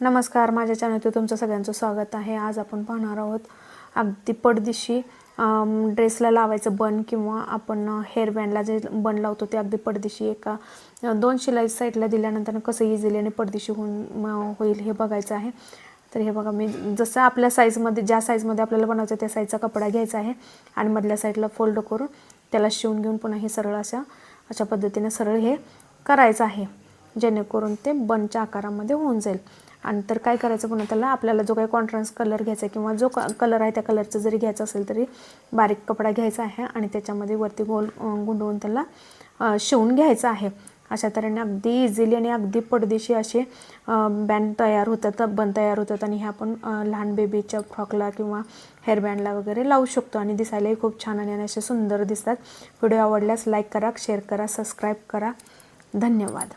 नमस्कार माझ्या चॅनलवर तुमचं सगळ्यांचं स्वागत आहे. आज आपण पाहणार आहोत अगदी पडदिशी ड्रेसला लावायचं बन किंवा आपण हेअरबँडला जे बन लावतो ते अगदी पडदिशी एका दोन शिलाई साईडला दिल्यानंतर कसं इझिली आणि पडदिशी होऊन होईल हे बघायचं आहे. तर हे बघा मी जसं आपल्या साईजमध्ये ज्या साईजमध्ये आपल्याला बनवायचं त्या साईजचा कपडा घ्यायचा आहे आणि मधल्या साईडला फोल्ड करून त्याला शिवून घेऊन पुन्हा हे सरळ अशा अशा पद्धतीने सरळ हे करायचं आहे. जेणेकरून ते बनच्या आकारामध्ये होऊन जाईल. आणि तर काय करायचं पुन्हा त्याला? आपल्याला जो काही कॉन्ट्रास्ट कलर घ्यायचा आहे किंवा जो क कलर आहे त्या कलरचं जरी घ्यायचं असेल तरी बारीक कपडा घ्यायचा आहे आणि त्याच्यामध्ये वरती गोल गुंडवून त्याला शिवून घ्यायचं आहे. अशा तऱ्हेने अगदी इझिली आणि अगदी पडदेशी असे बँड तयार होतात बन तयार होतात आणि हे आपण लहान बेबीच्या फ्रॉकला किंवा हेअरबँडला वगैरे लावू शकतो. आणि दिसायलाही खूप छान आणि असे सुंदर दिसतात. व्हिडिओ आवडल्यास लाईक करा शेअर करा सबस्क्राईब करा. धन्यवाद.